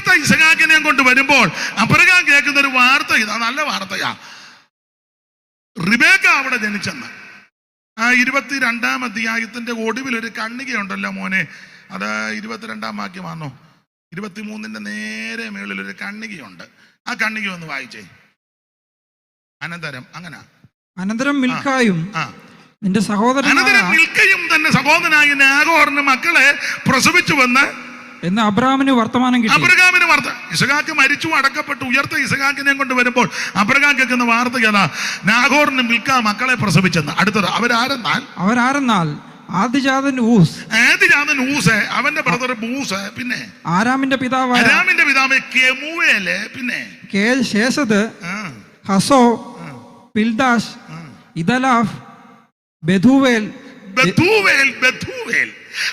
ഉയർത്ത ഇസഹാക്കിനെയും കൊണ്ട് വരുമ്പോൾ അബ്രഹാം കേൾക്കുന്ന ഒരു വാർത്ത ഇതാ നല്ല വാർത്തയാ. റിബേക്ക അവിടെ ജനിച്ചെന്ന്. ആ ഇരുപത്തിരണ്ടാം അധ്യായത്തിന്റെ ഒടുവിൽ ഒരു കണ്ണികയുണ്ടല്ലോ മോനെ. അത് ഇരുപത്തിരണ്ടാം വാക്യമാണോ ഇരുപത്തിമൂന്നിന്റെ നേരെ മേളിൽ ഒരു കണ്ണികയുണ്ട്. ആ കണ്ണിക ഒന്ന് വായിച്ചേ. അനന്തരം അങ്ങനെ. അനന്തരം മിൽക്കായും നിന്റെ സഹോദരൻ അനന്തരം മിൽക്കയും തന്നെ സഹോദരനായ നാഗോറിന് മക്കളെ പ്രസവിച്ചു വന്ന് എന്ന് അബ്രഹാമിന് വർത്തമാനം കിട്ടി. അബ്രഹാമിന് വാർത്ത. ഇസഹാക്ക് മരിച്ചു അടക്കപ്പെട്ടു ഉയർത്ത ഇസഹാക്കിനെ കൊണ്ട് വരുമ്പോൾ അബ്രഹാം കേൾക്കുന്ന വാർത്ത ഏതാ? നാഗോറിന് മിൽക്ക മക്കളെ പ്രസവിച്ചെന്ന്. അടുത്തത് അവരാരെന്നാൽ? അവരാരെന്നാൽ? ആദിജാതൻ ഊസ്. ആദ്യജാതൻ ഊസ് അവന്റെ ബ്രദർ ബൂസ് പിന്നെ? ആരാമിന്റെ പിതാവ് ആരാമിന്റെ പിതാവ് കെമുവേൽ പിന്നെ? ശേഷത് ഹസോ പിൽദാഷ് ഇതലാഫ് ബെധുവേൽ ബെധുവേൽ ബഥൂവേൽ.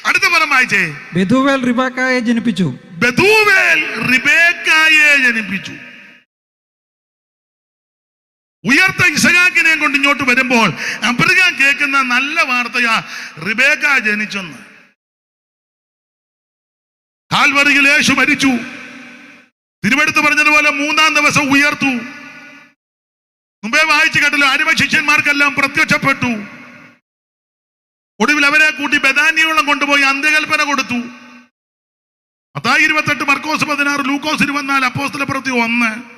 അടുത്ത പദം വായിച്ചേ. ബെഥുവേൽ റിബാക്കായെ ജനിപ്പിച്ചു. ബഥൂവേൽ റിബേക്കായെ ജനിപ്പിച്ചു. ഉയർത്ത ഇസഹാക്കിനെ കൊണ്ട് ഇങ്ങോട്ട് വരുമ്പോൾ അബ്രഹാം കേൾക്കുന്ന നല്ല വാർത്തയാ റിബേക്ക ജനിച്ചെന്ന്. കാൽവറിയിൽ യേശു മരിച്ചു. തിരുവെടുത്ത് പറഞ്ഞതുപോലെ മൂന്നാം ദിവസം ഉയർത്തു. മുമ്പേ വായിച്ചു കേട്ടല്ലോ അരിമ ശിഷ്യന്മാർക്കെല്ലാം പ്രത്യക്ഷപ്പെട്ടു. ഒടുവിൽ അവരെ കൂട്ടി ബദാനിയോളം കൊണ്ടുപോയി അന്ത്യകൽപ്പന കൊടുത്തു. അതായി ഇരുപത്തെട്ട് മർക്കോസ് പതിനാറ് ലൂക്കോസ് ഇരുപത്തിനാല് അപ്പോസ്തല പ്രവൃത്തി ഒന്ന്.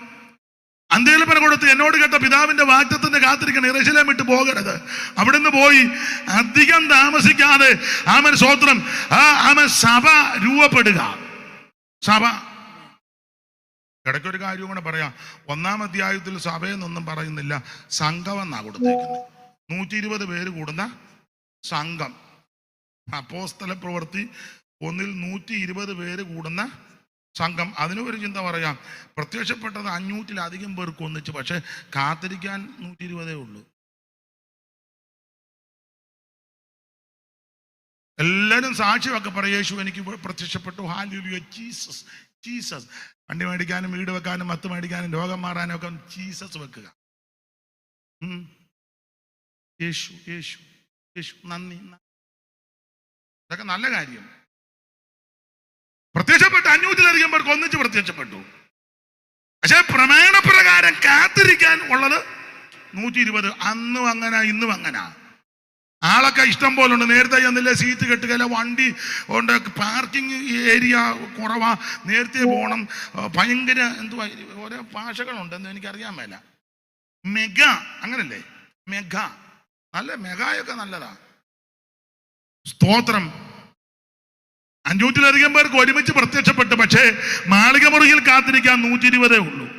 അന്ത്യകൽപ്പന കൊടുത്ത് എന്നോട് കേട്ട പിതാവിന്റെ വാക്യത്തിന്റെ കാത്തിരിക്കണം ഇറശിലേം വിട്ട് പോകരുത്. അവിടുന്ന് പോയി അധികം താമസിക്കാതെ ആമൻ സ്വോത്രം ആ ആമൻ സഭ രൂപപ്പെടുക. സഭ. ഇടയ്ക്കൊരു കാര്യം കൂടെ പറയാം. ഒന്നാം അധ്യായത്തിൽ സഭയെന്നൊന്നും പറയുന്നില്ല സംഘമെന്നാ കൊടുത്തേക്കുന്നത് നൂറ്റി ഇരുപത് പേര് കൂടുന്ന സംഘം. അപ്പോസ്തല പ്രവൃത്തി ഒന്നിൽ നൂറ്റി ഇരുപത് പേര് കൂടുന്ന സംഘം. അതിനും ഒരു ചിന്ത പറയാം. പ്രത്യക്ഷപ്പെട്ടത് അഞ്ഞൂറ്റിലധികം പേർക്ക് ഒന്നിച്ച്. പക്ഷെ കാത്തിരിക്കാൻ നൂറ്റി ഇരുപതേ ഉള്ളൂ. എല്ലാവരും സാക്ഷ്യമൊക്കെ പറയും യേശു എനിക്ക് പ്രത്യക്ഷപ്പെട്ടു. ജീസസ് ജീസസ് വണ്ടി മേടിക്കാനും വീട് വെക്കാനും മത്ത് മേടിക്കാനും രോഗം മാറാനും ഒക്കെ ജീസസ് വെക്കുക. യേശു യേശു. നന്ദി. ഇതൊക്കെ നല്ല കാര്യം. പ്രത്യക്ഷപ്പെട്ടു അഞ്ഞൂറ്റിലധികം പേർക്ക് ഒന്നിച്ച് പ്രത്യക്ഷപ്പെട്ടു. പക്ഷെ പ്രമാണപ്രകാരം കാത്തിരിക്കാൻ ഉള്ളത് നൂറ്റി ഇരുപത് അന്നും അങ്ങനെ ഇന്നും അങ്ങനെ. ആളൊക്കെ ഇഷ്ടം പോലെ ഉണ്ട് നേരത്തെ ചെന്നില്ല സീറ്റ് കെട്ടുകയില്ല വണ്ടി ഉണ്ട് പാർക്കിംഗ് ഏരിയ കുറവാ. നേരത്തെ പോകണം. ഭയങ്കര എന്തുവാ ഓരോ ഭാഷകളുണ്ടെന്ന് എനിക്കറിയാൻ മേല. മെഗ അങ്ങനല്ലേ? മെഗ. നല്ല മെഗായൊക്കെ നല്ലതാ. സ്തോത്രം. അഞ്ഞൂറ്റിലധികം പേർക്ക് ഒരുമിച്ച് പ്രത്യക്ഷപ്പെട്ടു പക്ഷേ മാളികമുറിയിൽ കാത്തിരിക്കാൻ നൂറ്റി ഇരുപതേ ഉള്ളൂ.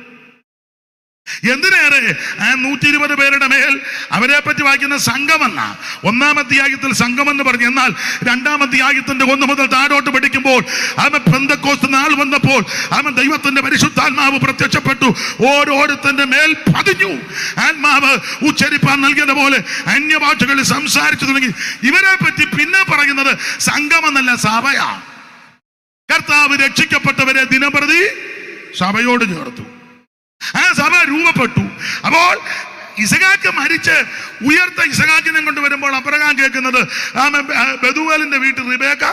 എന്തിനേറെ? ആ നൂറ്റി ഇരുപത് പേരുടെ മേൽ അവരെ പറ്റി വായിക്കുന്ന സംഘമെന്ന. ഒന്നാം അധ്യായത്തിൽ സംഘമെന്ന് പറഞ്ഞു. എന്നാൽ രണ്ടാം അധ്യായത്തിന്റെ ഒന്ന് മുതൽ താഴോട്ട് പഠിക്കുമ്പോൾ അവൻ ബന്ധക്കോസ് നാൾ വന്നപ്പോൾ അവൻ ദൈവത്തിന്റെ പരിശുദ്ധാത്മാവ് പ്രത്യക്ഷപ്പെട്ടു. ഓരോരുത്തന്റെ മേൽ പതിഞ്ഞു. ആത്മാവ് ഉച്ചരിപ്പാൻ നൽകിയത് പോലെ അന്യഭാഷകളിൽ സംസാരിച്ചു തുടങ്ങി. ഇവരെ പറ്റി പിന്നെ പറയുന്നത് സംഘമെന്നല്ല സഭയാ. കർത്താവ് രക്ഷിക്കപ്പെട്ടവരെ ദിനപ്രതി സഭയോട് ചേർത്തു. ആ സഭ രൂപപ്പെട്ടു. അപ്പോൾ ഇസഹാക്ക് മരിച്ച് ഉയർത്ത ഇസഖാക്കിനെ കൊണ്ട് വരുമ്പോൾ അബ്രഹാം കേൾക്കുന്നത് ബദുവേലിന്റെ വീട്ടിൽ റിബേക്ക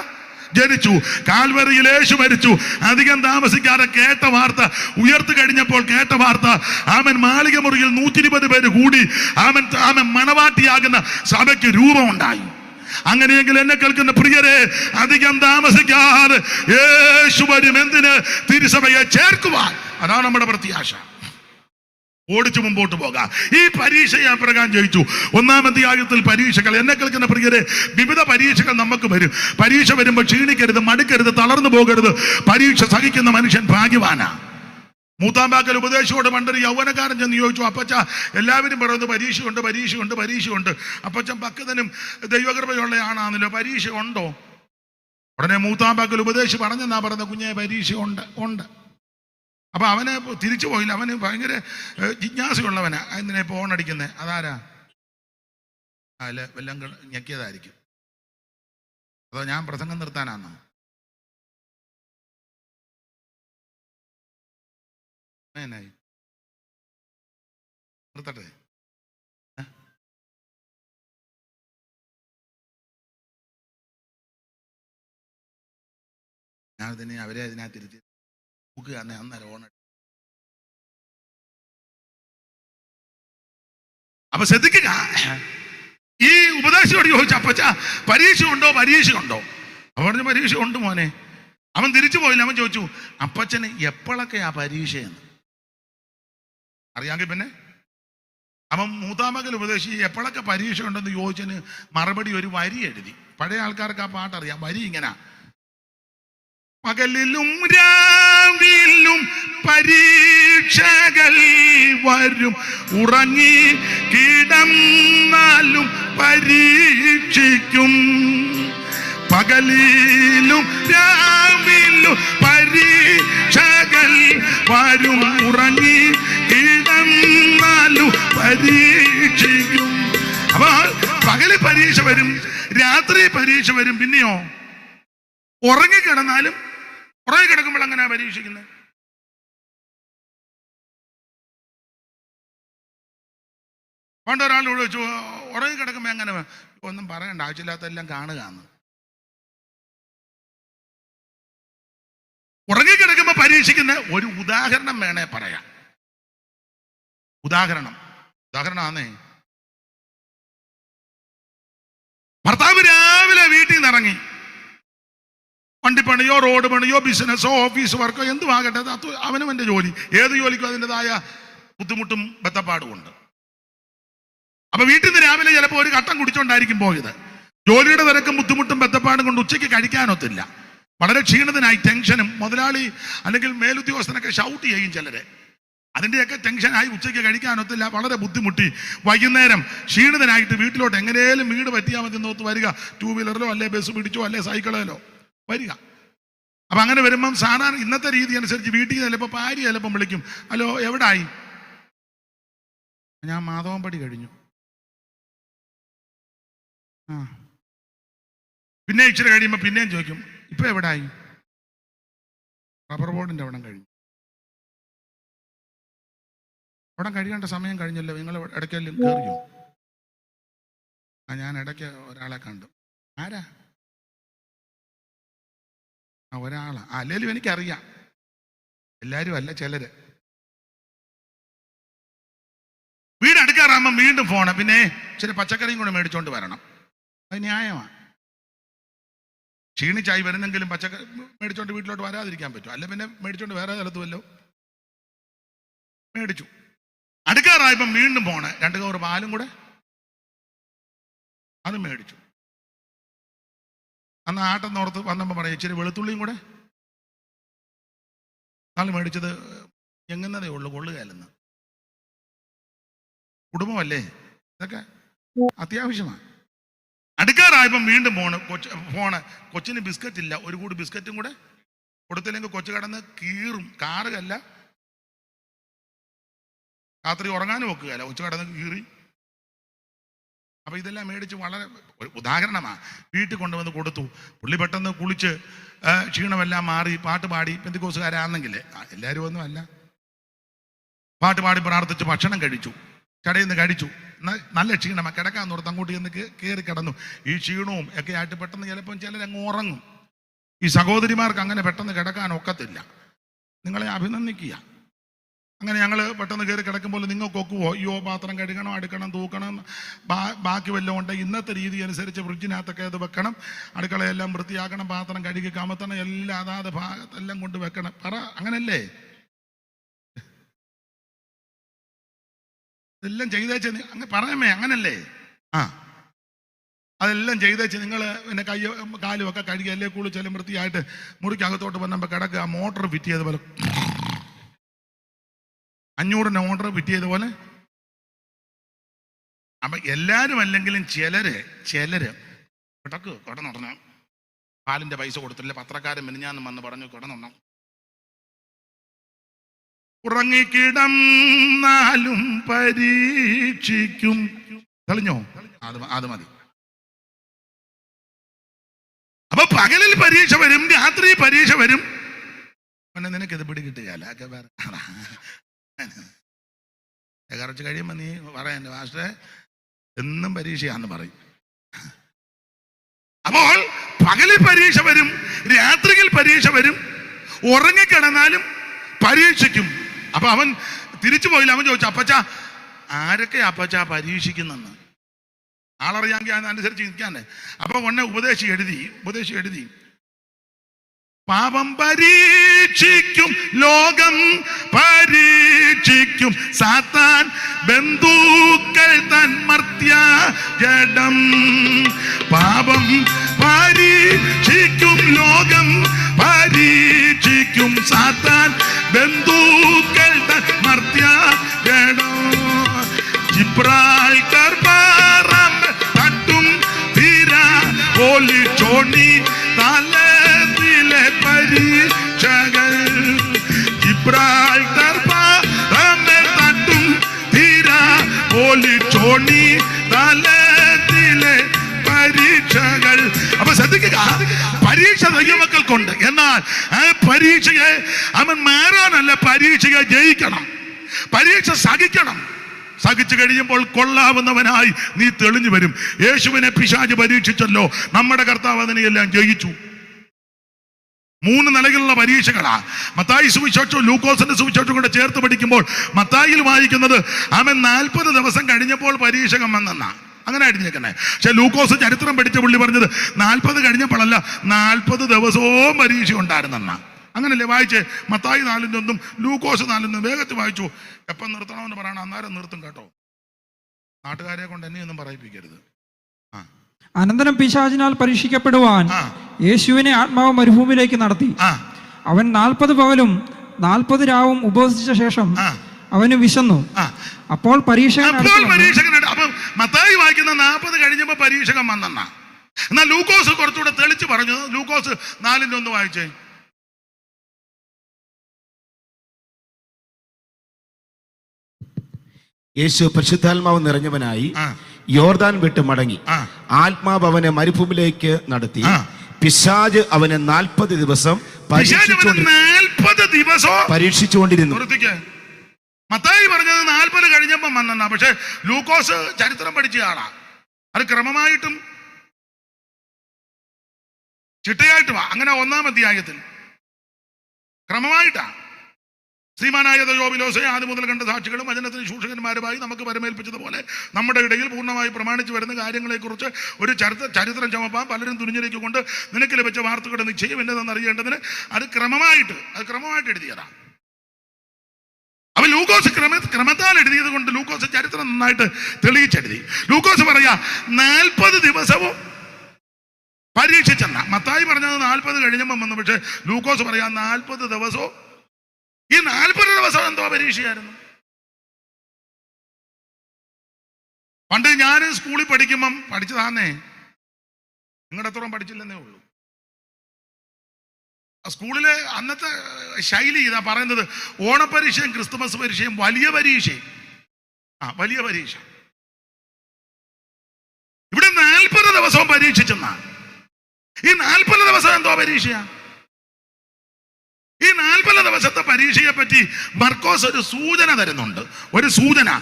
ജനിച്ചു. കാൽവറിയിൽ യേശു മരിച്ചു. അധികം താമസിക്കാതെ കേട്ട വാർത്ത ഉയർത്തു കഴിഞ്ഞപ്പോൾ കേട്ട വാർത്ത ആമൻ മാളിക മുറിയിൽ നൂറ്റി ഇരുപത് പേര് കൂടി ആമൻ ആമൻ മണവാട്ടിയാകുന്ന സഭയ്ക്ക് രൂപമുണ്ടായി. അങ്ങനെയെങ്കിൽ എന്നെ കേൾക്കുന്ന പ്രിയരെ അധികം താമസിക്കാതെ യേശു വരും എന്തിന് തിരുസഭയെ ചേർക്കുവാൻ? അതാണ് നമ്മുടെ പ്രത്യാശ. ഓടിച്ചു മുമ്പോട്ട് പോകാം. ഈ പരീക്ഷ ഞാൻ പ്രകാരം ജയിച്ചു. ഒന്നാമത്തെ ആയത്തിൽ പരീക്ഷകൾ. എന്നെ കേൾക്കുന്ന പ്രിയരെ വിവിധ പരീക്ഷകൾ നമുക്ക് വരും. പരീക്ഷ വരുമ്പോൾ ക്ഷീണിക്കരുത് മടുക്കരുത് തളർന്നു പോകരുത്. പരീക്ഷ സഹിക്കുന്ന മനുഷ്യൻ ഭാഗ്യവാനാ. മൂത്താമ്പാക്കൽ ഉപദേശിയോട് പണ്ടൊരു യൗവനക്കാരൻ ചെന്ന് ചോദിച്ചു അപ്പച്ച എല്ലാവരും പറയുന്നത് പരീക്ഷയുണ്ട് പരീക്ഷയുണ്ട് പരീക്ഷയുണ്ട്. അപ്പച്ചൻ പക്കതനും ദൈവകൃപയുള്ള ആണാണല്ലോ പരീക്ഷ ഉണ്ടോ ഉടനെ മൂത്താമ്പാക്കൽ ഉപദേശി പറഞ്ഞെന്നാ പറഞ്ഞ കുഞ്ഞെ പരീക്ഷ ഉണ്ട് ഉണ്ട്. അപ്പൊ അവന് തിരിച്ചു പോയില്ല. അവന് ഭയങ്കര ജിജ്ഞാസ ജിജ്ഞാസയുള്ളവനാ. എന്തിനാ ഇപ്പോൾ ഓണടിക്കുന്നത് അതാരാ? അല്ല വല്ലങ്ക ഞെക്കിയതായിരിക്കും. അതോ ഞാൻ പ്രസംഗം നിർത്താനാണോ എന്നായി നിർത്തട്ടെ? ഞാൻ തന്നെ അവരെ അതിനകത്തിരുത്തി നോക്കുകയാണെ അന്നേരം ഓണ അപ്പൊ ശ്രദ്ധിക്കുക ഈ ഉപദേശിയോട് ചോദിച്ചു അപ്പച്ച പരീക്ഷ ഉണ്ടോ പരീക്ഷ ഉണ്ടോ അവൻ പറഞ്ഞു പരീക്ഷ ഉണ്ട് മോനെ. അവൻ തിരിച്ചു പോയില്ല. അവൻ ചോദിച്ചു അപ്പച്ചന് എപ്പോഴൊക്കെയാ പരീക്ഷയെന്ന്? അറിയാമെങ്കിൽ പിന്നെ. അവൻ മൂത്താമകൽ ഉപദേശി എപ്പോഴൊക്കെ പരീക്ഷ ഉണ്ടെന്ന് ചോദിച്ചതിന് മറുപടി ഒരു വരി എഴുതി. പഴയ ആൾക്കാർക്ക് ആ പാട്ടറിയാം. വരി ഇങ്ങനെ. പകലിലും രാവിലും പരീക്ഷകൾ വരും. ഉറങ്ങി കിടന്നാലും പരീക്ഷിക്കും. പകലിലും രാവിലും പരീക്ഷകൾ വരും. ഉറങ്ങി കിടന്നാലും പരീക്ഷിക്കും. അപ്പോൾ പകൽ പരീക്ഷ വരും രാത്രി പരീക്ഷ വരും പിന്നെയോ? ഉറങ്ങിക്കിടന്നാലും ഉറങ്ങിക്കിടക്കുമ്പോൾ അങ്ങനെ പരീക്ഷിക്കുന്നത് പണ്ട് ഒരാളോട് ചോദിച്ചു ഉറങ്ങിക്കിടക്കുമ്പോൾ എങ്ങനെ ഒന്നും പറയണ്ട ആവശ്യമില്ലാത്തെല്ലാം കാണുക എന്ന് ഉറങ്ങിക്കിടക്കുമ്പോൾ പരീക്ഷിക്കുന്ന ഒരു ഉദാഹരണം വേണേ പറയാം. ഉദാഹരണം. ഉദാഹരണം ആന്നേ ഭർത്താവ് രാവിലെ വീട്ടിൽ നിന്ന് ഇറങ്ങി വണ്ടിപ്പണിയോ റോഡ് പണിയോ ബിസിനസ്സോ ഓഫീസ് വർക്കോ എന്തുമാകട്ടെ അത് അവനും എന്റെ ജോലി. ഏത് ജോലിക്കും അതിന്റെതായ ബുദ്ധിമുട്ടും ബത്തപ്പാടും ഉണ്ട് അപ്പൊ വീട്ടിൽ നിന്ന് രാവിലെ ചിലപ്പോൾ ഒരു കട്ടം കുടിച്ചോണ്ടായിരിക്കും പോയത്. ജോലിയുടെ തിരക്കും ബുദ്ധിമുട്ടും ബത്തപ്പാടും കൊണ്ട് ഉച്ചയ്ക്ക് കഴിക്കാനൊത്തില്ല. വളരെ ക്ഷീണിതനായി ടെൻഷനും മുതലാളി അല്ലെങ്കിൽ മേലുദ്യോഗസ്ഥനൊക്കെ ഷൗട്ട് ചെയ്യും ചിലരെ. അതിന്റെയൊക്കെ ടെൻഷനായി ഉച്ചയ്ക്ക് കഴിക്കാനൊത്തില്ല വളരെ ബുദ്ധിമുട്ടി. വൈകുന്നേരം ക്ഷീണിതനായിട്ട് വീട്ടിലോട്ട് എങ്ങനെയും വീട് പറ്റിയാൽ മതി നോത്ത് വരിക. ടൂ വീലറിലോ അല്ലെ ബസ് പിടിച്ചോ അല്ലെ സൈക്കിളിലോ വരിക. അപ്പൊ അങ്ങനെ വരുമ്പം സാധാരണ ഇന്നത്തെ രീതി അനുസരിച്ച് വീട്ടിൽ ചിലപ്പോൾ ഭാര്യ ചിലപ്പം വിളിക്കും ഹലോ എവിടായി? ഞാൻ മാധവൻപടി കഴിഞ്ഞു. ആ. പിന്നെ ഇച്ചിരി കഴിയുമ്പോൾ പിന്നെയും ചോദിക്കും ഇപ്പൊ എവിടായി? റബ്ബർ ബോർഡിന്റെ അവിടം കഴിഞ്ഞു. അവിടെ കഴിയേണ്ട സമയം കഴിഞ്ഞല്ലോ നിങ്ങൾ ഇടയ്ക്കെല്ലാം കയറിയോ? ആ ഞാൻ ഇടയ്ക്ക് ഒരാളെ കണ്ടു. ആരാ? ആ ഒരാളാ. അല്ലെങ്കിലും എനിക്കറിയാം. എല്ലാവരും അല്ല ചിലര്. വീട് അടുക്കാറാകുമ്പോൾ വീണ്ടും ഫോണ് പിന്നെ ചില പച്ചക്കറിയും കൂടെ മേടിച്ചോണ്ട് വരണം. അത് ന്യായമാണ് ക്ഷീണിച്ചായി വരുന്നെങ്കിലും പച്ചക്കറി മേടിച്ചോണ്ട് വീട്ടിലോട്ട് വരാതിരിക്കാൻ പറ്റും. അല്ല പിന്നെ മേടിച്ചോണ്ട് വേറെ സ്ഥലത്തുമല്ലോ മേടിച്ചു. അടുക്കാറായപ്പം വീണ്ടും പോണേ രണ്ട് കവർ പാലും കൂടെ. അത് മേടിച്ചു. അന്ന് ആട്ടം വന്നപ്പോൾ പറയാം ഇച്ചിരി വെളുത്തുള്ളിയും കൂടെ. നാളെ മേടിച്ചത് എങ്ങുന്നതേ ഉള്ളു കൊള്ളുകയല്ലെന്ന്. കുടുംബമല്ലേ? ഇതൊക്കെ അത്യാവശ്യമാണ് അടുക്കാറായപ്പം വീണ്ടും ഫോണ് കൊച്ച് ഫോണ്. കൊച്ചിന് ബിസ്ക്കറ്റ് ഇല്ല. ഒരു കൂടി ബിസ്ക്കറ്റും കൂടെ കൊടുത്തില്ലെങ്കിൽ കൊച്ചു കടന്ന് കീറും. കാറുകല്ല. രാത്രി ഉറങ്ങാനും വെക്കുകയല്ല കൊച്ചു കടന്ന് കീറി. അപ്പൊ ഇതെല്ലാം മേടിച്ച് വളരെ ഉദാഹരണമാണ് വീട്ടിൽ കൊണ്ടുവന്ന് കൊടുത്തു. പുള്ളി പെട്ടെന്ന് കുളിച്ച് ക്ഷീണമെല്ലാം മാറി പാട്ട് പാടി. പെന്തിക്കോസുകാരാണെങ്കിൽ എല്ലാവരും ഒന്നും അല്ല. പാട്ട് പാടി പ്രാർത്ഥിച്ച് ഭക്ഷണം കഴിച്ചു. കടയിൽ നിന്ന് കഴിച്ചു. നല്ല ക്ഷീണമാണ് കിടക്കാൻ നോർത്ത് അങ്ങോട്ട് ചെന്ന് കയറി കിടന്നു. ഈ ക്ഷീണവും ഒക്കെ ആയിട്ട് പെട്ടെന്ന് ചിലപ്പം ചിലരങ്ങ് ഉറങ്ങും. ഈ സഹോദരിമാർക്ക് അങ്ങനെ പെട്ടെന്ന് കിടക്കാൻ ഒക്കത്തില്ല. നിങ്ങളെ അഭിനന്ദിക്കുക. അങ്ങനെ ഞങ്ങൾ പെട്ടെന്ന് കയറി കിടക്കുമ്പോൾ കൊക്കുവോ? അയ്യോ പാത്രം കഴുകണം അടുക്കണം തൂക്കണം ബാക്കി വല്ലതും ഉണ്ട്? ഇന്നത്തെ രീതി അനുസരിച്ച് ഫ്രിഡ്ജിനകത്തൊക്കെ അത് വെക്കണം. അടുക്കളയെല്ലാം വൃത്തിയാക്കണം പാത്രം കഴുകി കമത്തണം എല്ലാം അതാത് ഭാഗത്തെല്ലാം കൊണ്ട് വെക്കണം. പറ അങ്ങനല്ലേ? ഇതെല്ലാം ചെയ്തേച്ച് അങ്ങ് പറയാമേ അങ്ങനല്ലേ? ആ. അതെല്ലാം ചെയ്തേച്ച് നിങ്ങൾ പിന്നെ കൈ കാലുമൊക്കെ കഴുകി അല്ലേ കുളിച്ചാലും വൃത്തിയായിട്ട് മുറിക്കകത്തോട്ട് വന്നപ്പോൾ കിടക്കുക മോട്ടർ ഫിറ്റ് ചെയ്തപോലെ അഞ്ഞൂറിന്റെ മോട്ടർ ഓർഡർ ചെയ്തപോലെ അപ്പൊ എല്ലാരും അല്ലെങ്കിലും ചിലര് ചിലര് കിടക്ക് കിടന്നുടണം പാലിന്റെ പൈസ കൊടുത്തില്ല പത്രക്കാരൻ മിനിഞ്ഞാന്ന് വന്ന് പറഞ്ഞു കിടന്നുടണം ഉറങ്ങിക്കിടന്നാലും പരീക്ഷിക്കും. തെളിഞ്ഞോ? അത് അത് മതി. അപ്പൊ പകലിൽ പരീക്ഷ വരും രാത്രി പരീക്ഷ വരും. പിന്നെ നിനക്ക് ഇത് പിടികിട്ടുകയല്ല കുറച്ച് കഴിയുമ്പോൾ നീ പറയാൻ എന്റെ എന്നും പരീക്ഷയാന്ന് പറയും. അപ്പോൾ പകലിൽ പരീക്ഷ വരും രാത്രിയിൽ പരീക്ഷ വരും ഉറങ്ങിക്കിടന്നാലും പരീക്ഷിക്കും അപ്പൊ അവൻ തിരിച്ചു പോയില്ല. അവൻ ചോദിച്ചു അപ്പച്ച ആരൊക്കെ അപ്പച്ച പരീക്ഷിക്കുന്നെന്ന് ആളറിയാമെങ്കിൽ അതിനനുസരിച്ച് നിൽക്കാനേ അപ്പൊ ഉടനെ ഉപദേശി എഴുതി ഉപദേശി എഴുതി. പാപം പരീക്ഷിക്കും ലോകം പരീക്ഷിക്കും. സാത്താൻ ബന്ധുക്കൾ തൻ മർത്യ ജഡം. പാപം പരീക്ഷിക്കും ലോകം പരീക്ഷിക്കും. സാത്താൻ ബന്ധുക്കൾ തൻ മർത്യ ജഡം. ജിബ്രാൾക്കർ പറമ്പ് തട്ടും തീര ചോണി തലത്തിലെ പരീക്ഷകൾ ജിബ്രാൾട്ടർ പറമ്പ് തട്ടും. തീര ശ്രദ്ധിക്കുക പരീക്ഷ ദൈവമക്കൾക്കുണ്ട് എന്നാൽ ആ പരീക്ഷയെ അവൻ മാറാനല്ല പരീക്ഷയെ ജയിക്കണം. പരീക്ഷ സഹിക്കണം. സഹിച്ചു കഴിയുമ്പോൾ കൊള്ളാവുന്നവനായി നീ തെളിഞ്ഞു വരും. യേശുവിനെ പിശാജ് പരീക്ഷിച്ചല്ലോ. നമ്മുടെ കർത്താവ് അതിനെയെല്ലാം ജയിച്ചു. മൂന്ന് നിലകളുള്ള പരീക്ഷകളാ. മത്തായി സുവിശേഷവും ലൂക്കോസിന്റെ സുവിശേഷവും കൂടെ ചേർത്ത് പഠിക്കുമ്പോൾ മത്തായിൽ വായിക്കുന്നത് ആമൻ നാൽപ്പത് ദിവസം കഴിഞ്ഞപ്പോൾ പരീക്ഷകം വന്നെന്നാ. അങ്ങനെ അടിഞ്ഞേക്കണേ പക്ഷെ ലൂക്കോസ് ചരിത്രം പഠിച്ച പുള്ളി പറഞ്ഞത് നാൽപ്പത് കഴിഞ്ഞപ്പോഴല്ല നാൽപ്പത് ദിവസവും പരീക്ഷ ഉണ്ടായിരുന്നെന്നാ. അങ്ങനല്ലേ വായിച്ചേ? മത്തായി നാലിന്റെ ലൂക്കോസ് നാലിന്റെ വേഗത്തിൽ വായിച്ചു. എപ്പം നിർത്തണമെന്ന് പറയണം? അന്നേരം നിർത്തും കേട്ടോ. നാട്ടുകാരെ കൊണ്ട് എന്നെയൊന്നും പറയിപ്പിക്കരുത്. അനന്തരം പിശാചിനാൽ പരീക്ഷിക്കപ്പെടുവാൻ യേശുവിനെ ആത്മാവ് മരുഭൂമിയിലേക്ക് നടത്തി. അവൻ നാൽപ്പത് പകലും നാൽപ്പത് രാവും ഉപവസിച്ച ശേഷം അവന് വിശന്നു. അപ്പോൾ പരീക്ഷകൻ മത്തായി വായിക്കുന്ന നാൽപ്പത് കഴിഞ്ഞപ്പോ പരീക്ഷകൻ വന്നെന്ന. എന്നാൽ ലൂക്കോസ് കുറച്ചുകൂടെ തെളിച്ച് പറഞ്ഞു. ലൂക്കോസ് നാലിന്റെ ഒന്ന് വായിച്ചേ. യേശു പരിശുദ്ധാത്മാവ് നിറഞ്ഞവനായി യോർദാൻ വിട്ട് മടങ്ങി. ആത്മാവ് അവനെ മരുഭൂമിയിലേക്ക് നടത്തി. പിശാജ് അവനെ നാൽപ്പത് ദിവസം പരീക്ഷിച്ചുകൊണ്ടി- നാൽപ്പത് ദിവസം പരീക്ഷിച്ചുകൊണ്ടിരുന്നു. മത്തായി പറഞ്ഞത് നാൽപ്പത് കഴിഞ്ഞപ്പം വന്നാ പക്ഷെ ലൂക്കോസ് ചരിത്രം പഠിച്ച ആളാ. അത് ക്രമമായിട്ടും ചിട്ടയായിട്ടുമാ അങ്ങനെ ഒന്നാം അധ്യായത്തിൽ ക്രമമായിട്ടാ. ശ്രീമാനായ യോബിലോസെ ആദ്യം മുതൽ കണ്ട സാക്ഷികളും വചനത്തിന് ശൂഷകന്മാരുമായി നമുക്ക് പരമേൽപ്പിച്ചതുപോലെ നമ്മുടെ ഇടയിൽ പൂർണമായി പ്രമാണിച്ചു വരുന്ന കാര്യങ്ങളെക്കുറിച്ച് ഒരു ചരിത്ര ചരിത്രം ചമപ്പാൻ പലരും തുനിഞ്ഞിരിക്കൊണ്ട് നിനക്ക് ലഭിച്ച വാർത്തകളുടെ നിശ്ചയം എന്നതെന്ന് അറിയേണ്ടതിന് അത് ക്രമമായിട്ട് അത് ക്രമമായിട്ട് എഴുതിയതാണ് അവ ലൂക്കോസ് ക്രമ ക്രമത്താൽ എഴുതിയത് കൊണ്ട് ലൂക്കോസ് ചരിത്രം നന്നായിട്ട് തെളിയിച്ചെഴുതി. ലൂക്കോസ് പറയാ നാൽപ്പത് ദിവസവും പരീക്ഷിച്ചെന്ന. മത്തായി പറഞ്ഞത് നാൽപ്പത് കഴിഞ്ഞപ്പം വന്നു. പക്ഷെ ലൂക്കോസ് പറയാ നാൽപ്പത് ദിവസവും ഈ നാൽപ്പത് ദിവസം എന്തോ പരീക്ഷയായിരുന്നു. പണ്ട് ഞാൻ സ്കൂളിൽ പഠിക്കുമ്പം പഠിച്ചതാന്നേ. നിങ്ങളുടെ അത്രയും പഠിച്ചില്ലെന്നേ ഉള്ളൂ. സ്കൂളിലെ അന്നത്തെ ശൈലി ഇതാ പറയുന്നത് ഓണപരീക്ഷയും ക്രിസ്തുമസ് പരീക്ഷയും വലിയ പരീക്ഷയും ആ വലിയ പരീക്ഷ. ഇവിടെ നാൽപ്പത് ദിവസവും പരീക്ഷിച്ചെന്നാ. ഈ നാൽപ്പത് ദിവസം എന്തോ പരീക്ഷയാ? ഈ നാൽപ്പത് ദിവസത്തെ പരീക്ഷയെ പറ്റി മർക്കോസ് ഒരു സൂചന തരുന്നുണ്ട്. ഒരു സൂചന.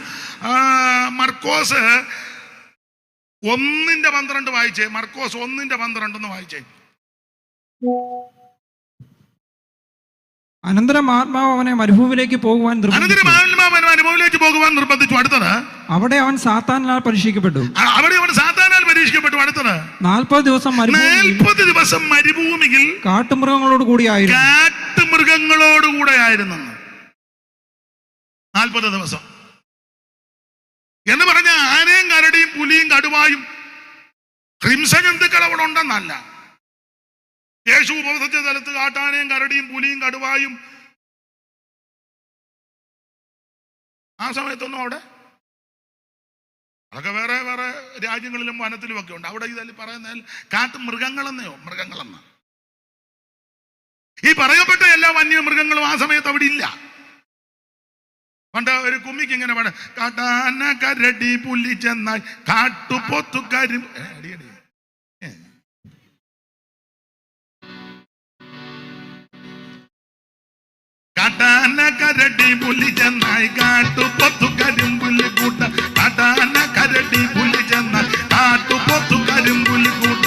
മർക്കോസ് ഒന്നിന്റെ പന്ത്രണ്ട് വായിച്ചേ. മർക്കോസ് ഒന്നിന്റെ പന്ത്രണ്ട് ഒന്ന് വായിച്ചേ. അനന്തരം ആത്മാവ് അവനെ മരുഭൂമിയിലേക്ക് പോകുവാൻ അനന്തരം അനുഭവത്തിലേക്ക് പോകുവാൻ നിർബന്ധിച്ചു. അടുത്തത്? അവിടെ അവൻ സാത്താനാൽ പരീക്ഷിക്കപ്പെട്ടു. അവിടെ അവൻ സാധാരണ പരീക്ഷിക്കപ്പെട്ടു അടുത്തത്. നാൽപ്പത് ദിവസം നാൽപ്പത് ദിവസം മരുഭൂമിയിൽ കാട്ടുമൃഗങ്ങളോട് കൂടിയായിരുന്നു കാട്ടുമൃഗങ്ങളോടുകൂടെ ആയിരുന്നു. നാൽപ്പത് ദിവസം. എന്ന് പറഞ്ഞ ആനയും കരടിയും പുലിയും കടുവായും ഹിംസജന്തുക്കൾ അവിടെ ഉണ്ടെന്നല്ല. യേശു ഉപവസിച്ച സ്ഥലത്ത് കാട്ടാനയും കരടിയും പുലിയും കടുവായും ആ സമയത്തൊന്നും അവിടെ അതൊക്കെ വേറെ വേറെ രാജ്യങ്ങളിലും വനത്തിലും ഒക്കെ ഉണ്ട്. അവിടെ ഇതല്ല പറയുന്നതിൽ കാട്ടു മൃഗങ്ങളെന്നെയോ? മൃഗങ്ങളെന്ന്. ഈ പറയപ്പെട്ട എല്ലാ വന്യമൃഗങ്ങളും ആ സമയത്ത് അവിടെ ഇല്ല. പണ്ട് ഒരു കുമ്മിക്ക് ഇങ്ങനെ പാട കാട്ടാന കരടി പുലി ചെന്നാൽ കാട്ടുപോത്തു കരി ഏ, കാട്ടാന കരടി പുലി ചെന്നായി കാട്ടുപോത്തു കരിമ്പുലി കൂട്ട. കടാന കരടി പുലി ചെന്നായി കാട്ടു. പൊത്തു കരിമ്പുലി കൂട്ട.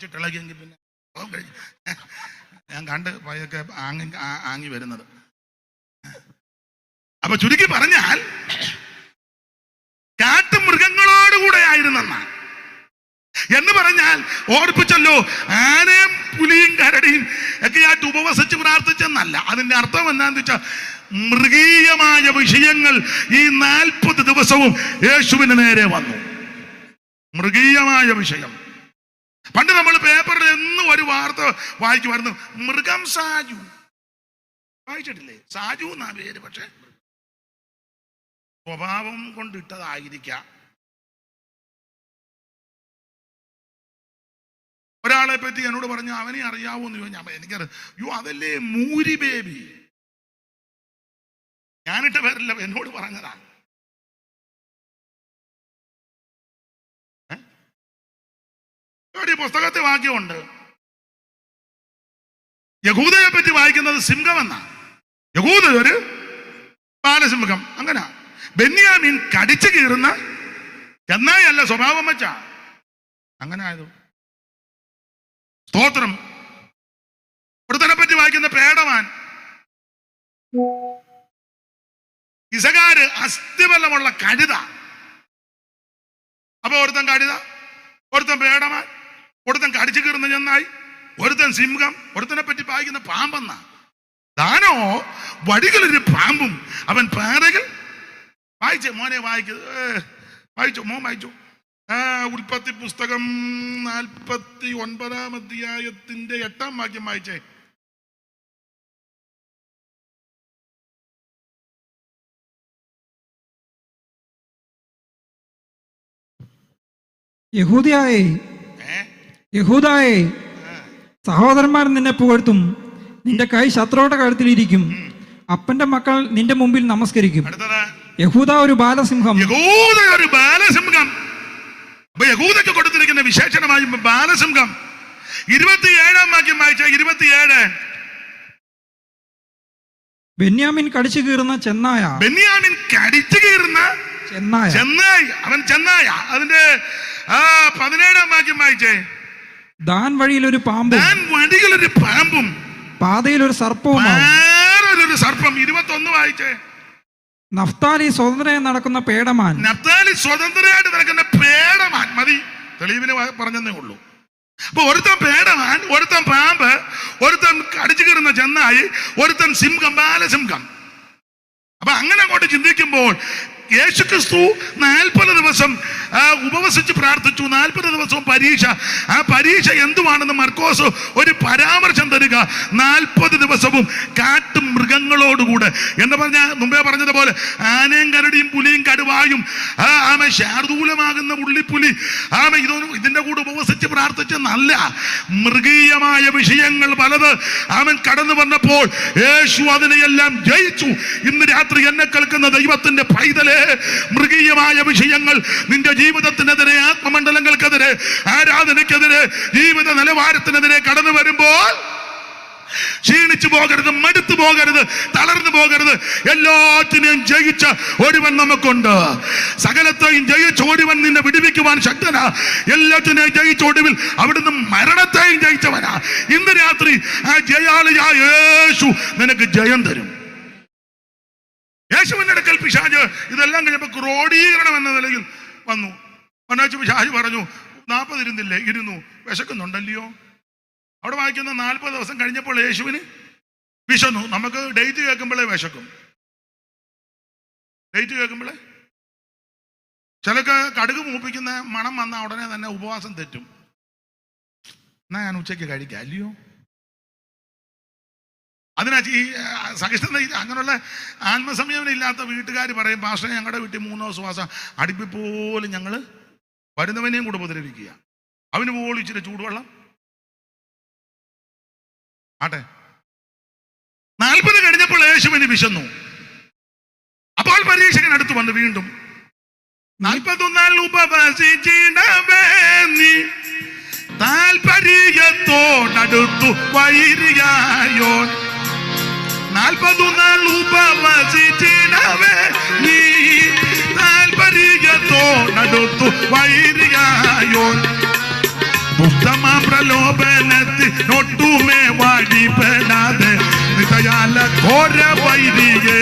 മുടി ഇളകിയെങ്കിൽ പിന്നെ ഞാൻ കണ്ട് പയ്യൊക്കെ ആങ്ങി ആങ്ങി വരുന്നത്. അപ്പൊ ചുരുക്കി പറഞ്ഞാൽ കാട്ടുമൃഗങ്ങളോടുകൂടെ ആയിരുന്നെന്നാണ് എന്ന് പറഞ്ഞാൽ ഓർപ്പിച്ചല്ലോ ആനയും പുലിയും കരടിയും ഒക്കെ ആയിട്ട് ഉപവസിച്ച് പ്രാർത്ഥിച്ചെന്നല്ല. അതിന്റെ അർത്ഥം എന്താന്ന് വെച്ചാൽ മൃഗീയമായ വിഷയങ്ങൾ ഈ നാൽപ്പത് ദിവസവും യേശുവിന് നേരെ വന്നു. മൃഗീയമായ വിഷയം. പണ്ട് നമ്മൾ പേപ്പറിൽ എന്നും ഒരു വാർത്ത വായിക്കുമായിരുന്നു. മൃഗം സാജു. വായിച്ചിട്ടില്ലേ? സാജു എന്നാ പേര്? പക്ഷെ സ്വഭാവം കൊണ്ടിട്ടതായിരിക്കാം. ഒരാളെ പറ്റി എന്നോട് പറഞ്ഞു അവനെ അറിയാവോ? എന്ന് ഞാൻ എനിക്കറിയാം യോ അതല്ലേ മൂരി ബേബി? ഞാനിട്ട പേരല്ല എന്നോട് പറഞ്ഞതാ. ഇവിടെ പുസ്തകത്തിൽ വാക്യമുണ്ട്. യഹൂദയെ പറ്റി വായിക്കുന്നത് സിംഹം എന്നാ യഹൂദ ഒരു ബാലസിംഹം. അങ്ങനെ. ബെന്യാമീൻ കടിച്ചു കീറുന്ന ചെന്നായല്ല സ്വഭാവം വെച്ചാ. അങ്ങനെ ആയത്. സ്തോത്രം. ഒരുത്തനെ പറ്റി വായിക്കുന്ന പേടവാൻ. ഇസകാര് അസ്ഥിബലമുള്ള കഴുത. അപ്പൊ ഒരുത്തൻ കഴുത ഒരുത്തൻ പേടമാൻ ഒരുത്തൻ കടിച്ചു കീറുന്ന ചെന്നായി ഒരുത്തൻ സിംഹം ഒരുത്തനെ പറ്റി പായിക്കുന്ന പാമ്പെന്ന. ദാനോ വടികളൊരു പാമ്പും അവൻ പാറകൾ വായിച്ചേ മോനെ വായിക്ക വായിച്ചോ മോൻ വായിച്ചോ. ആ ഉൽപ്പത്തി പുസ്തകം നാൽപ്പത്തി ഒൻപതാം അധ്യായത്തിന്റെ എട്ടാം വാക്യം വായിച്ചേ. യഹൂദയായേ യഹൂദായേ സഹോദരന്മാർ നിന്നെ പുകഴ്ത്തും. നിന്റെ കൈ ശത്രുവിടെ കഴുത്തിലിരിക്കും. അപ്പന്റെ മക്കൾ നിന്റെ മുമ്പിൽ നമസ്കരിക്കും. യഹൂദ ഒരു ബാലസിംഹം. യഹൂദ ഒരു ബാലസിംഹം. അപ്പൊ യഹൂദക്ക് കൊടുത്തിരിക്കുന്ന വിശേഷണമായി ബാലസിംഹം. ഇരുപത്തിയേഴാം വാക്യം വായിച്ച ഇരുപത്തിയേഴ്. ബെന്യാമിൻ കടിച്ചു കീറുന്ന ചെന്നായ. ബെന്യാമിൻ കടിച്ചു കീറുന്ന ചെന്നായ. ചെന്നായി. അവൻ ചെന്നായ. അതിന്റെ ആ പതിനേഴാം വാക്യം വായിച്ചേ. ദാൻ വഴിയിൽ ഒരു പാമ്പും വഴിയിൽ ഒരു പാമ്പും. പാതയിൽ ഒരു സർപ്പവും വേറൊരു സർപ്പം. ഇരുപത്തൊന്ന് വായിച്ചേ. നഫ്താലി സ്വതന്ത്രയായി നടക്കുന്ന പേടമാൻ. നഫ്താലി സ്വതന്ത്രയായിട്ട് നടക്കുന്ന പേടമാൻ. മതി. തെളിവിന് പറഞ്ഞതേ ഉള്ളൂ. അപ്പൊ ഒരുത്തൻ പേടമാൻ ഒരുത്തൻ പാമ്പ് ഒരുത്തൻ അടിച്ചു കയറുന്ന ചെന്നായി ഒരുത്തൻ സിംഹം ബാലസിംഹം. അപ്പൊ അങ്ങനെ അങ്ങോട്ട് ചിന്തിക്കുമ്പോൾ യേശുക്രിസ്തു നാൽപ്പത് ദിവസം ഉപവസിച്ച് പ്രാർത്ഥിച്ചു. നാൽപ്പത് ദിവസവും പരീക്ഷ. ആ പരീക്ഷ എന്തുവാണെന്ന് മർക്കോസ് ഒരു പരാമർശം തരിക. നാൽപ്പത് ദിവസവും കാട്ടും മൃഗങ്ങളോടുകൂടെ. എന്ന് പറഞ്ഞ മുമ്പേ പറഞ്ഞതുപോലെ ആനയും കരടിയും പുലിയും കടുവായും ആമ ശാർദൂലമാകുന്ന ഉള്ളിപ്പുലി ആമ ഇതൊന്നും ഇതിന്റെ കൂടെ ഉപവസിച്ച് പ്രാർത്ഥിച്ച നല്ല മൃഗീയമായ വിഷയങ്ങൾ പലത് അവൻ കടന്നു വന്നപ്പോൾ യേശു അതിനെയെല്ലാം ജയിച്ചു. ഇന്ന് രാത്രി എന്നെ കേൾക്കുന്ന ദൈവത്തിന്റെ പൈതലെ മൃഗീയമായ വിഷയങ്ങൾ നിന്റെ ജീവിതത്തിനെതിരെ ആത്മമണ്ഡലങ്ങൾക്കെതിരെ ആരാധനയ്ക്കെതിരെ ജീവിത നിലവാരത്തിനെതിരെ കടന്നു വരുമ്പോൾ ക്ഷീണിച്ചു പോകരുത് മടുത്തു പോകരുത് തളർന്നു പോകരുത്. എല്ലാറ്റിനെയും ജയിച്ച ഒരുവൻ നമുക്കുണ്ട്. സകലത്തെയും ജയിച്ച ഒരുവൻ നിന്നെ വിടുവിക്കുവാൻ ശക്തനാ. എല്ലാറ്റിനെയും ജയിച്ച ഒടുവിൽ അവിടുന്ന് മരണത്തെയും ജയിച്ചവനാ. ഇന്ന് രാത്രി ആ ജയാളിയായ യേശു നിനക്ക് ജയം തരും. യേശുവിന്റെ അടുക്കൽ പിശാജ് ഇതെല്ലാം കഴിഞ്ഞപ്പോൾ ക്രോഡീകരണം എന്ന നിലയിൽ വന്നു. മനോജ് പിശാജ് പറഞ്ഞു നാൽപ്പത് ഇരുന്നില്ലേ? ഇരുന്നു. വിശക്കുന്നുണ്ടല്ലയോ? അവിടെ വായിക്കുന്ന നാൽപ്പത് ദിവസം കഴിഞ്ഞപ്പോൾ യേശുവിന് വിശന്നു. നമുക്ക് ഡേറ്റ് കേൾക്കുമ്പോഴേ വിശക്കും. ഡേറ്റ് കേൾക്കുമ്പോഴേ? ചിലക്ക് കടുക് മൂപ്പിക്കുന്ന മണം വന്ന ഉടനെ തന്നെ ഉപവാസം തെറ്റും. എന്നാ ഞാൻ ഉച്ചയ്ക്ക് കഴിക്കാം. അല്ലയോ? അതിനാ ഈ സഹിഷ്ണുത. അങ്ങനെയുള്ള ആത്മസംയമനം ഇല്ലാത്ത വീട്ടുകാർ പറയും പാസ്റ്റർ ഞങ്ങളുടെ വീട്ടിൽ മൂന്നോ ദിവസം വാസം അടുപ്പി പോലും ഞങ്ങൾ വരുന്നവനെയും കൂടെ ഉപദ്രവിക്കുക. അവന് പോലും ഇച്ചിരി ചൂടുവെള്ളം. ആട്ടെ. നാൽപ്പത് കഴിഞ്ഞപ്പോൾ യേശുവിന് വിശന്നു. അപ്പോൾ പരീക്ഷകൻ അടുത്ത് വന്ന് വീണ്ടും നാൽപ്പത്തൊന്നാൽ ഉപവസിച്ചിടവേ നീ താൽപര്യത്തോടടുത്തു വൈരിയായോ നാൽപ്പത്തൊന്നാൾ ഉപവസിച്ചിടവേ നീ താൽപര്യത്തോടടുത്തു വൈരിയായോ മുക്തമാ പ്രലോഭനത്തിനൊട്ടുമേ വാടിപ്പെടാതെ നിതയാല ഘോര വൈരിയെ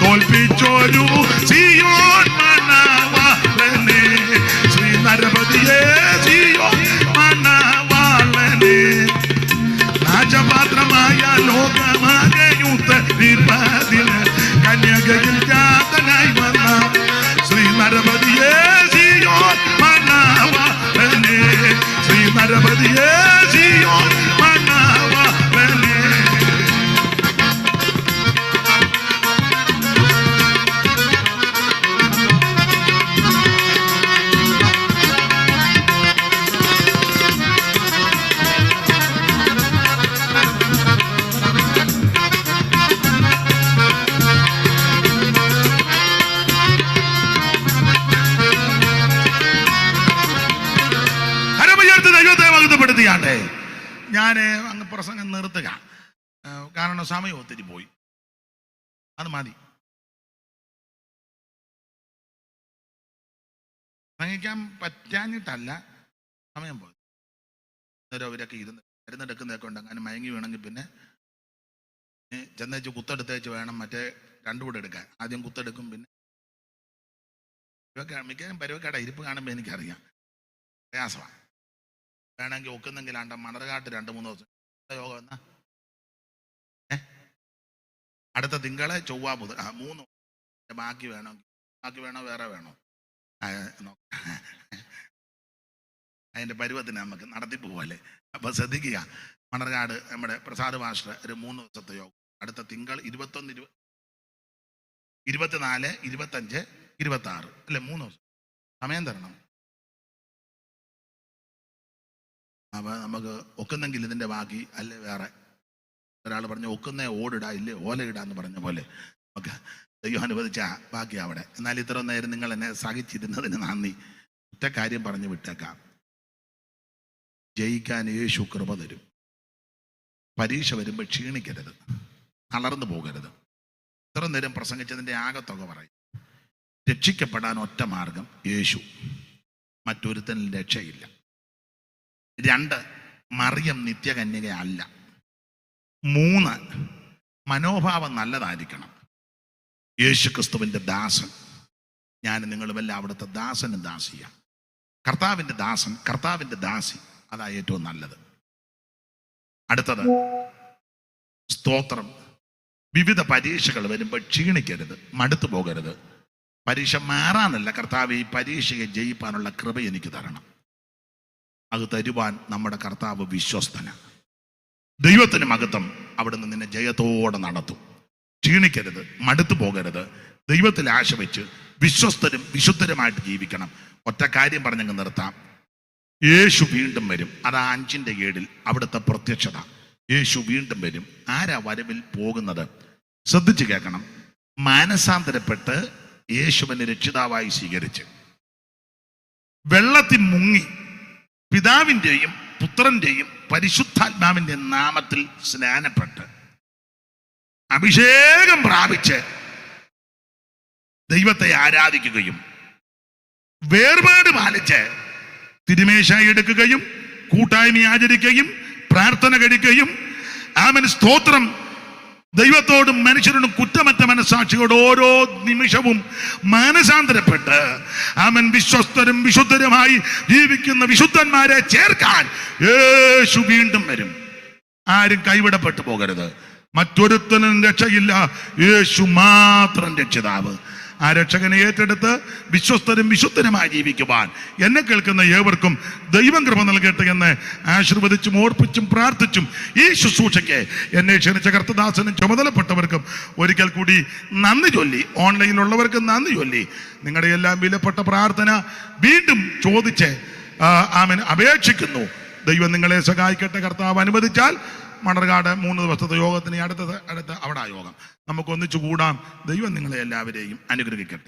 തോൽപ്പിച്ചോരു സിയോൻ മണവാളനെ. ശ്രീ നരപതിയെ സിയോൻ ലോകമാകയൂത്ത് വിപതിന് കന്യകയിൽ ജാതനായി വന്ന ശ്രീ നരപതിയെ സിയോൻ മണവാളനെ ശ്രീ നരപതിയെ സിയോൻ മണവാളനെ കാരണം സമയം ഒത്തിരി പോയി. അത് മതി. സഹിക്കാൻ പറ്റാഞ്ഞിട്ടല്ല സമയം പോയി അന്നേരം അവരൊക്കെ ഇരുന്ന് മരുന്നെടുക്കുന്നതൊക്കെ ഉണ്ട്. അങ്ങനെ മയങ്ങി വേണമെങ്കിൽ പിന്നെ ചെന്നേച്ച് കുത്തെടുത്തേച്ച് വേണം മറ്റേ രണ്ടുകൂടെ എടുക്കാൻ. ആദ്യം കുത്തെടുക്കും പിന്നെ. മിക്കതും പരുവക്കട ഇരിപ്പ് കാണുമ്പോൾ എനിക്കറിയാം. പ്രയാസമാണ്. വേണമെങ്കിൽ ഒക്കുന്നെങ്കിൽ ആണ്ട മണർകാട്ട് രണ്ട് മൂന്ന് ദിവസം. യോഗം എന്നാ? അടുത്ത തിങ്കൾ ചൊവ്വ ബുധൻ ആ മൂന്ന് ബാക്കി വേണോ? ബാക്കി വേണോ? വേറെ വേണോ? അതിന്റെ പരുവത്തിന് നമുക്ക് നടത്തി പോവല്ലേ? അപ്പോൾ ശ്രദ്ധിക്കുക. മണർകാട് നമ്മുടെ പ്രസാദ് മാസ്റ്റർ ഒരു മൂന്ന് ദിവസത്തെ യോഗം. അടുത്ത തിങ്കൾ ഇരുപത്തൊന്ന് ഇരുപ ഇരുപത്തിനാല് ഇരുപത്തഞ്ച് ഇരുപത്തി ആറ് അല്ലെ മൂന്ന് ദിവസം. സമയം തരണം. അപ്പൊ നമുക്ക് ഒക്കുന്നെങ്കിൽ ഇതിന്റെ ബാക്കി അല്ലെ വേറെ? ഒരാൾ പറഞ്ഞു ഒക്കുന്നേ ഓടിടാ ഇല്ലേ? ഓലയിടാന്ന് പറഞ്ഞ പോലെ. നമുക്ക് ദൈവം അനുവദിച്ച ബാക്കി അവിടെ. എന്നാൽ ഇത്ര നേരം നിങ്ങൾ എന്നെ സഹിച്ചിരുന്നതിന് നന്ദി. ഒറ്റ കാര്യം പറഞ്ഞു വിട്ടേക്കാം. ജയിക്കാൻ യേശു കൃപ തരും. പരീക്ഷ വരുമ്പോൾ ക്ഷീണിക്കരുത്. തളർന്നു പോകരുത്. ഇത്ര നേരം പ്രസംഗിച്ചതിന്റെ ആകത്തുക പറയും. രക്ഷിക്കപ്പെടാൻ ഒറ്റ മാർഗം യേശു. മറ്റൊരുത്തനും രക്ഷയില്ല. രണ്ട് മറിയം നിത്യകന്യക അല്ല മൂന്ന് മനോഭാവം നല്ലതായിരിക്കണം. യേശു ക്രിസ്തുവിന്റെ ദാസൻ. ഞാൻ നിങ്ങളുമെല്ലാം അവിടുത്തെ ദാസനും ദാസിയ കർത്താവിന്റെ ദാസൻ കർത്താവിന്റെ ദാസി. അതാ ഏറ്റവും നല്ലത്. അടുത്തത് സ്തോത്രം. വിവിധ പരീക്ഷകൾ വരുമ്പോൾ ക്ഷീണിക്കരുത് മടുത്തു പോകരുത്. പരീക്ഷ മാറാനല്ല കർത്താവ് ഈ പരീക്ഷയെ ജയിപ്പാനുള്ള കൃപ എനിക്ക് തരണം. അത് തരുവാൻ നമ്മുടെ കർത്താവ് വിശ്വസ്തന ദൈവത്തിന് മഹത്വം അവിടുന്ന് നിന്നെ ജയത്തോടെ നടത്തും. ക്ഷീണിക്കരുത് മടുത്തു പോകരുത്. ദൈവത്തിൽ ആശ വെച്ച് വിശ്വസ്തരും വിശുദ്ധരുമായിട്ട് ജീവിക്കണം. ഒറ്റ കാര്യം പറഞ്ഞങ്ങ് നിർത്താം. യേശു വീണ്ടും വരും. അതാ അഞ്ചിന്റെ ഏഴിൽ അവിടുത്തെ പ്രത്യക്ഷത. യേശു വീണ്ടും വരും. ആരാ വരവിൽ പോകുന്നത്? ശ്രദ്ധിച്ചു കേൾക്കണം. മാനസാന്തരപ്പെട്ട് യേശുവിനെ രക്ഷിതാവായി സ്വീകരിച്ച്. വെള്ളത്തിൽ മുങ്ങി പിതാവിന്റെയും പുത്രന്റെയും പരിശുദ്ധാത്മാവിന്റെ നാമത്തിൽ സ്നാനപ്പെട്ട് അഭിഷേകം പ്രാപിച്ച് ദൈവത്തെ ആരാധിക്കുകയും വേർപാട് പാലിച്ച് തിരുമേശ എടുക്കുകയും കൂട്ടായ്മ ആചരിക്കുകയും പ്രാർത്ഥന കഴിക്കുകയും ആമൻ. സ്തോത്രം. ദൈവത്തോടും മനുഷ്യരോടും കുറ്റമറ്റ മനസ്സാക്ഷികളോട് ഓരോ നിമിഷവും മാനസാന്തരപ്പെട്ട് അവൻ വിശ്വസ്തരും വിശുദ്ധരുമായി ജീവിക്കുന്ന വിശുദ്ധന്മാരെ ചേർക്കാൻ യേശു വീണ്ടും വരും. ആരും കൈവിടപ്പെട്ടു പോകരുത്. മറ്റൊരുത്തനും രക്ഷയില്ല. യേശു മാത്രം രക്ഷിതാവ്. ആ രക്ഷകനെ ഏറ്റെടുത്ത് വിശ്വസ്തരും വിശുദ്ധരുമായി ജീവിക്കുവാൻ. എന്നെ കേൾക്കുന്ന ഏവർക്കും ദൈവം കൃപ നൽകട്ടെ എന്ന് ആശീർവദിച്ചും ഓർപ്പിച്ചും പ്രാർത്ഥിച്ചും ഈ ശുശ്രൂഷയ്ക്ക് എന്നെ ക്ഷണിച്ച കർത്തദാസനും ചുമതലപ്പെട്ടവർക്കും ഒരിക്കൽ കൂടി നന്ദി ചൊല്ലി. ഓൺലൈനിലുള്ളവർക്ക് നന്ദി ചൊല്ലി. നിങ്ങളുടെ എല്ലാം വിലപ്പെട്ട പ്രാർത്ഥന വീണ്ടും ചോദിച്ച് ആമൻ അപേക്ഷിക്കുന്നു. ദൈവം നിങ്ങളെ സഹായിക്കട്ടെ കർത്താവ് അനുവദിച്ചാൽ മണർകാട് മൂന്ന് ദിവസത്തെ യോഗത്തിന് അടുത്ത അടുത്ത അവിടെ യോഗം. നമുക്ക് ഒന്നിച്ചു കൂടാം. ദൈവം നിങ്ങളെ എല്ലാവരെയും അനുഗ്രഹിക്കട്ടെ.